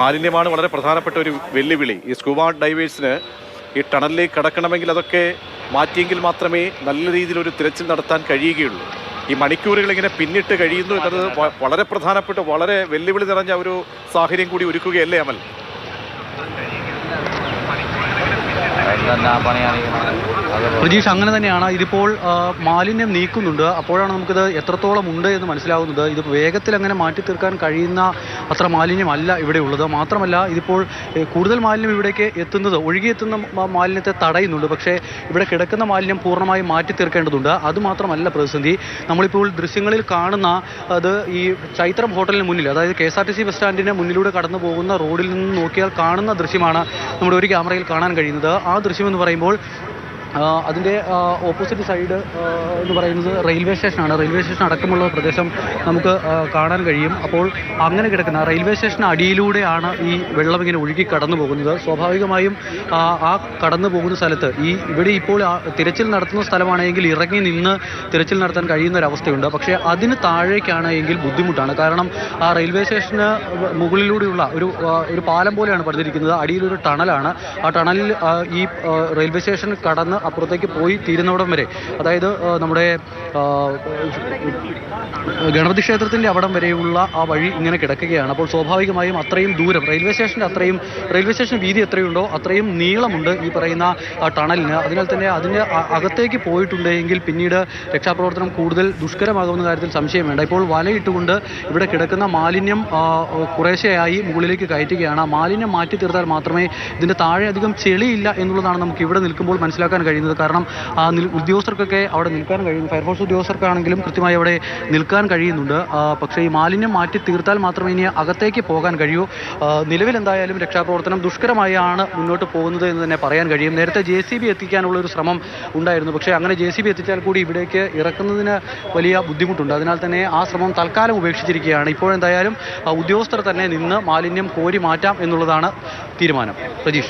മാലിന്യമാണ് വളരെ പ്രധാനപ്പെട്ട ഒരു വെല്ലുവിളി. ഈ സ്കൂബ ഡൈവേഴ്സിന് ഈ ടണലിലേക്ക് കടക്കണമെങ്കിൽ അതൊക്കെ മാറ്റിയെങ്കിൽ മാത്രമേ നല്ല രീതിയിൽ ഒരു തിരച്ചിൽ നടത്താൻ കഴിയുകയുള്ളൂ. ഈ മണിക്കൂറുകൾ ഇങ്ങനെ പിന്നിട്ട് കഴിയുന്നു എന്നത് വളരെ പ്രധാനപ്പെട്ട വളരെ വെല്ലുവിളി നിറഞ്ഞ ഒരു സാഹചര്യം കൂടി ഒരുക്കുകയല്ലേ അമൽ? പ്രജീഷ് അങ്ങനെ തന്നെയാണ്. ഇതിപ്പോൾ മാലിന്യം നീക്കുന്നുണ്ട്. അപ്പോഴാണ് നമുക്കിത് എത്രത്തോളം ഉണ്ട് എന്ന് മനസ്സിലാവുന്നത്. ഇത് വേഗത്തിൽ അങ്ങനെ മാറ്റി തീർക്കാൻ കഴിയുന്ന അത്ര മാലിന്യമല്ല ഇവിടെ ഉള്ളത്. മാത്രമല്ല ഇതിപ്പോൾ കൂടുതൽ മാലിന്യം ഇവിടേക്ക് എത്തുന്നത് ഒഴുകിയെത്തുന്ന മാലിന്യത്തെ തടയുന്നുണ്ട്. പക്ഷേ ഇവിടെ കിടക്കുന്ന മാലിന്യം പൂർണമായും മാറ്റി തീർക്കേണ്ടതുണ്ട് അതുമാത്രമല്ല പ്രതിസന്ധി. നമ്മളിപ്പോൾ ദൃശ്യങ്ങളിൽ കാണുന്ന അത് ഈ ചൈത്രം ഹോട്ടലിന് മുന്നിൽ അതായത് K S R T C bus സ്റ്റാൻഡിന് മുന്നിലൂടെ കടന്നു പോകുന്ന റോഡിൽ നിന്ന് നോക്കിയാൽ കാണുന്ന ദൃശ്യമാണ് നമ്മുടെ ഒരു ക്യാമറയിൽ കാണാൻ കഴിയുന്നത്. ആ ദൃശ്യം എന്ന് പറയുമ്പോൾ അതിന്റെ ഓപ്പോസിറ്റ് സൈഡ് എന്ന് പറയുന്നത് റെയിൽവേ സ്റ്റേഷനാണ് റെയിൽവേ സ്റ്റേഷൻ അടക്കമുള്ള പ്രദേശം നമുക്ക് കാണാൻ കഴിയും. അപ്പോൾ അങ്ങനെ കിടക്കുന്ന റെയിൽവേ സ്റ്റേഷൻ അടിയിലൂടെയാണ് ഈ വെള്ളം ഇങ്ങനെ ഒഴുകി കടന്നു പോകുന്നത്. സ്വാഭാവികമായും ആ, കടന്നു പോകുന്ന സ്ഥലത്ത് ഈ ഇവിടെ ഇപ്പോൾ തിരച്ചിൽ നടത്തുന്ന സ്ഥലമാണെങ്കിൽ ഇറങ്ങി നിന്ന് തിരച്ചിൽ നടത്താൻ കഴിയുന്ന ഒരവസ്ഥയുണ്ട് പക്ഷേ അതിന് താഴേക്കാണ് എങ്കിൽ ബുദ്ധിമുട്ടാണ്. കാരണം ആ റെയിൽവേ സ്റ്റേഷന് മുകളിലൂടെയുള്ള ഒരു ഒരു പാലം പോലെയാണ് പണിതിരിക്കുന്നത്. അടിയിലൊരു ടണലാണ്. ആ ടണലിൽ ഈ റെയിൽവേ സ്റ്റേഷൻ കടന്ന് അപ്പുറത്തേക്ക് പോയി തീരുന്നവിടം വരെ. അതായത് നമ്മുടെ ഗണപതി ക്ഷേത്രത്തിന്റെ അവിടം വരെയുള്ള ആ വഴി ഇങ്ങനെ കിടക്കുകയാണ്. അപ്പോൾ സ്വാഭാവികമായും അത്രയും ദൂരം റെയിൽവേ സ്റ്റേഷന്റെ അത്രയും റെയിൽവേ സ്റ്റേഷൻ വീതി എത്രയുണ്ടോ അത്രയും നീളമുണ്ട് ഈ പറയുന്ന ടണലിന്. അതിനാൽ തന്നെ അതിന്റെ അകത്തേക്ക് പോയിട്ടുണ്ടെങ്കിൽ പിന്നീട് രക്ഷാപ്രവർത്തനം കൂടുതൽ ദുഷ്കരമാകുമെന്ന കാര്യത്തിൽ സംശയം വേണ്ട. ഇപ്പോൾ വലയിട്ടുകൊണ്ട് ഇവിടെ കിടക്കുന്ന മാലിന്യം കുറേശ്ശെയായി മുകളിലേക്ക് കയറ്റുകയാണ്. ആ മാലിന്യം മാറ്റി തീർത്താൽ മാത്രമേ ഇതിന്റെ താഴെ അധികം ചെളിയില്ല എന്നുള്ളതാണ് നമുക്ക് ഇവിടെ നിൽക്കുമ്പോൾ മനസ്സിലാക്കാൻ കഴിയുന്നത്. കാരണം ആ ഉദ്യോഗസ്ഥർക്കൊക്കെ അവിടെ നിൽക്കാൻ കഴിയുന്നു. ഫയർഫോഴ്സ് ഉദ്യോഗസ്ഥർക്കാണെങ്കിലും കൃത്യമായി അവിടെ നിൽക്കാൻ കഴിയുന്നുണ്ട്. പക്ഷേ ഈ മാലിന്യം മാറ്റി തീർത്താൽ മാത്രമേ ഇനി അകത്തേക്ക് പോകാൻ കഴിയൂ. നിലവിൽ എന്തായാലും രക്ഷാപ്രവർത്തനം ദുഷ്കരമായാണ് മുന്നോട്ട് പോകുന്നത് എന്ന് തന്നെ പറയാൻ കഴിയും. നേരത്തെ ജെ സി ബി എത്തിക്കാനുള്ള ഒരു ശ്രമം ഉണ്ടായിരുന്നു. പക്ഷേ അങ്ങനെ ജെ സി ബി എത്തിച്ചാൽ കൂടി ഇവിടേക്ക് ഇറക്കുന്നതിന് വലിയ ബുദ്ധിമുട്ടുണ്ട്. അതിനാൽ തന്നെ ആ ശ്രമം തൽക്കാലം ഉപേക്ഷിച്ചിരിക്കുകയാണ്. ഇപ്പോഴെന്തായാലും ഉദ്യോഗസ്ഥർ തന്നെ നിന്ന് മാലിന്യം കോരി മാറ്റാം എന്നുള്ളതാണ് തീരുമാനം. പ്രതീക്ഷ.